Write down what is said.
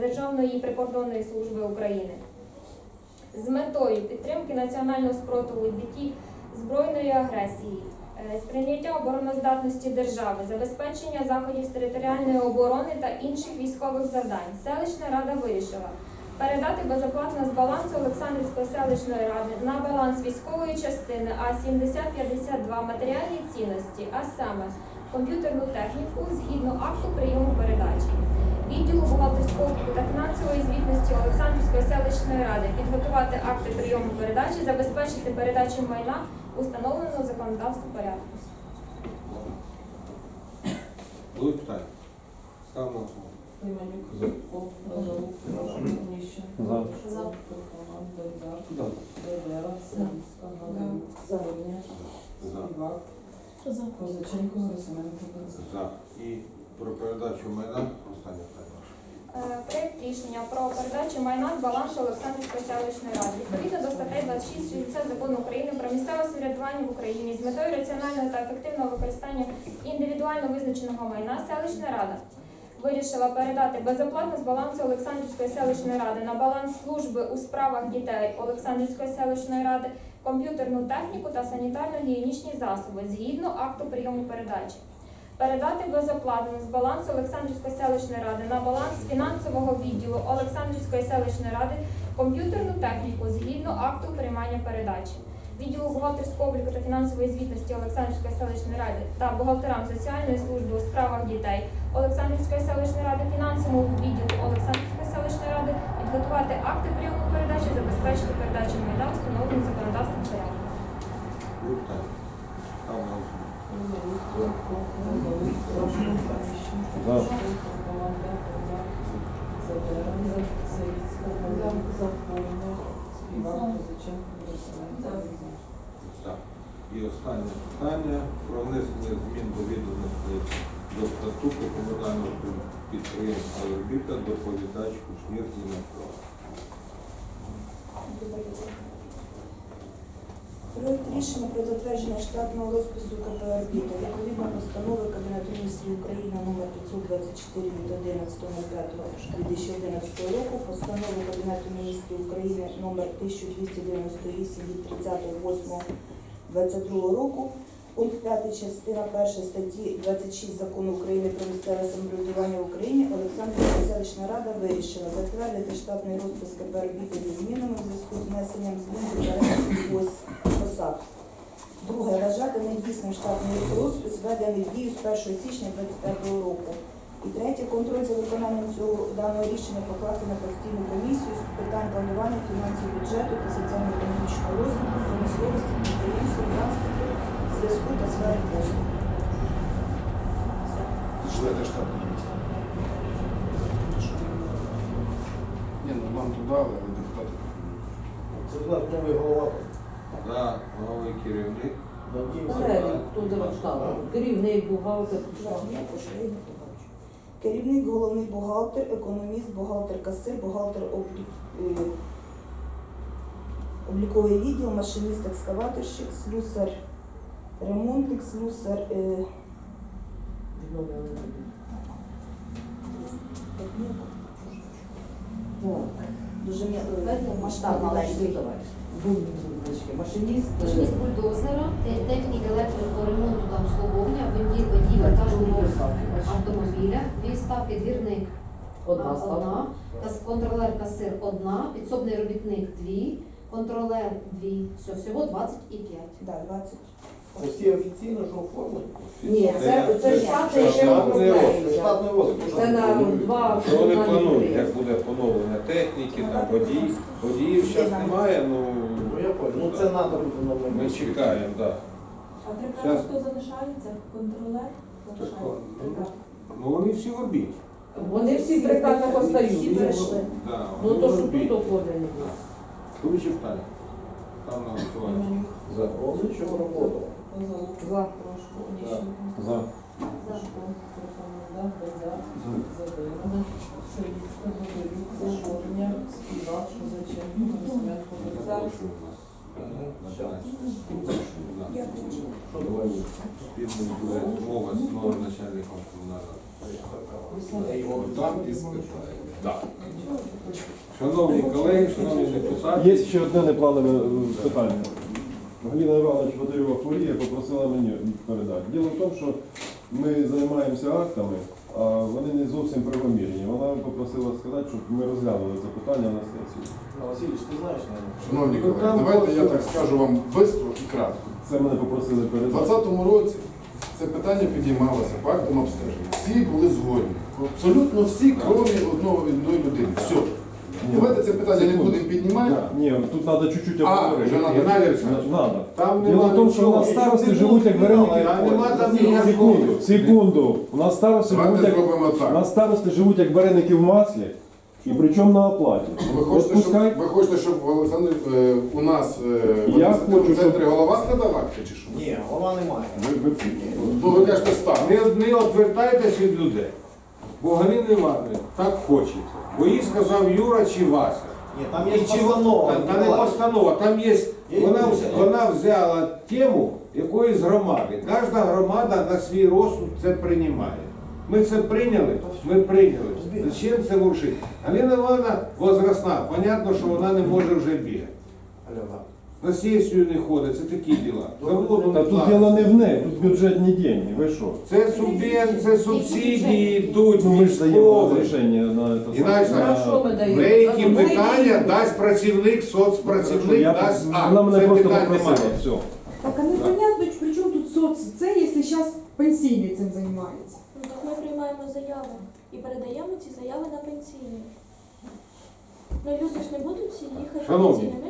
Державної прикордонної служби України з метою підтримки національного спротиву відбитті збройної агресії, е, сприйняття обороноздатності держави, забезпечення заходів з територіальної оборони та інших військових завдань. Селищна рада вирішила передати безоплатно з балансу Олександрівської селищної ради на баланс військової частини А 7052 матеріальні цінності, а саме комп'ютерну техніку згідно акту прийому передачі. Відділу бухгалтерського обліку та фінансової звітності Олександрівської селищної ради підготувати акти прийому передачі, забезпечити передачу майна у встановленому порядку. Були питання? Ставимо. Іванюк, За. Зубко, Назарук, Онищенко, За. За. Туркоман, Дойдак, За. Бедера, Савицька, Галина, Загорня, За. Співак, Козаченко, Росименко, За. І про передачу майна останнє питання. Е, Проект рішення про передачу майна з балансу Олександрівської селищної ради. Відповідно до статей 26 60 закону України про місцеве самоврядування в Україні з метою раціонального та ефективного використання індивідуально визначеного майна селищна рада вирішила передати безоплатно з балансу Олександрівської селищної ради на баланс служби у справах дітей Олександрівської селищної ради комп'ютерну техніку та санітарно-гігієнічні засоби згідно акту прийому передачі. Передати безоплатно з балансу Олександрівської селищної ради на баланс фінансового відділу Олександрівської селищної ради комп'ютерну техніку згідно акту приймання передачі. Відділу бухгалтерського обліку та фінансової звітності Олександрівської селищної ради та бухгалтерам соціальної служби у справах дітей Олександрівської селищної ради, фінансовому відділу Олександрівської селищної ради підготувати акти прийому передачі, забезпечити передачу майна встановленим законодавством порядку. І останнє питання про внесення змін до відомостей до статуту комунального підприємства «Орбіта» доповідач Кушнір Дмитро. Проект рішення про затвердження штатного розпису КПРБ та відповідно постанови Кабінету міністрів України номер 524 від 11.05.2011 року, постанови Кабінету міністрів України номер 1298 від 30.08.22 року, пункт 5 частина 1 статті 26 Закону України про місцеве самоврядування в Україні Олександрівська селищна рада вирішила затвердити штатний розпис КП «Орбіта» зі змінами в зв'язку з внесенням змін до переліку посад. Друге, вважати недійсним штатний розпис, введений в дію з 1 січня 2025 року. І третє, контроль за виконанням цього даного рішення покласти на постійну комісію з питань планування фінансів бюджету та соціально-економічного розвитку, промисловості, підприємства, транспорту, зв'язку та сфери послуг. Члени штатної місця. Ні, ну нам туди, але депутати. Це в нас новий голова. За головний керівник. Перелік, хто держава, керівник, бухгалтер, я. Керівник, головний бухгалтер, економіст, бухгалтер касир, бухгалтер облік, е, обліковий відділ, машиніст, екскаваторщик, слюсар, ремонтник, слюсар, е, дуже м'я- масштабна лекція. Машиніст, Машиніст бульдозера, те- технік електроремонту та обслуговування, водій, водій вантажного автомобіля, дві ставки, двірник одна ставка. одна, кас- контролер касир одна, підсобний робітник дві, контролер дві, все, всього 25. Да, 20. Усі офіційно ж оформлені. Ні, це, це Ні. ще Штатний розпис, оформляється. штатний розпис. Це на два Що вони планують, як буде поновлення техніки, там водій. Водіїв зараз немає, ну Ну я понял. Ну це треба буде на ми чекаємо, так. А три Щас. хто залишається? Контролер залишається. Ну вони всі в обід. Вони всі прекрасно Всі постають. перейшли. Да, Ну вони то, в що обід. тут оформлені. Друге питання. Там на голосування. За. Нічого роботу. Козол. За. Прошко. Онищенко. За. Шановні колеги, шановні депутати. Є ще одне непланове е, питання. Галина Іванович Водорєва хворіє, попросила мені передати. Діло в тому, що ми займаємося актами, а вони не зовсім правомірні. Вона попросила сказати, щоб ми розглянули це питання на сесії. Васильович, ти знаєш, наверное? Шановні Ну, колеги, давайте я так скажу вам швидко і кратко. Це мене попросили У передати. 2020 році це питання підіймалося фактом обстеження. Всі були згодні. Абсолютно всі, крім одного одної людини. Все. Давайте це питання не будемо піднімати. Ні, тут треба чуть-чуть А, обговорити. вже надо. Геннадій Олександрович, Надо. там Діло в тому, що у нас старости Якщо живуть як вареники. Та нема там ніякого. Секунду, секунду. У нас старости живуть Давайте як, зробимо у так. нас старости живуть як вареники в маслі, і причому на оплаті. Ви хочете, щоб, ви хочете, щоб Олександр е, у нас е, в Я адміністративному хочу, щоб- центрі голова складав чи що? Ні, вона немає. Ви- ви- Ну ви кажете став. Не, не відвертайтесь від людей. Бо Галини Івановни так хочеться. Бо їй сказав Юра чи Вася. Ні, там І є чи- постанова. Та, та не постанова, там є, вона, комісія. вона взяла тему якоїсь громади. Кожна громада на свій розсуд це приймає. Ми це прийняли, ми прийняли. Зачем це ворушити? Галина Івановна возрастна, понятно, що вона не може вже бігати. На сесію не ходить, це такі діла. Заводу Та не тут платить. діло не в неї, тут бюджетні деньги. Ви що? Це субвен, це субсидії йдуть Ну, ми ж даємо військові. розрішення на це. І знаєш, на- що ми даємо? Деякі питання дасть працівник, соцпрацівник Я- дасть акт. Вона мене Це просто питань попросила. немає. Все. Так, а непонятно, при чому тут соц? Це, якщо зараз пенсійний цим займається. Ну, так ми приймаємо заяви і передаємо ці заяви на пенсійні. Ну люди ж не будуть всі їхати Шановні, пенсійні, ми тут приймаємо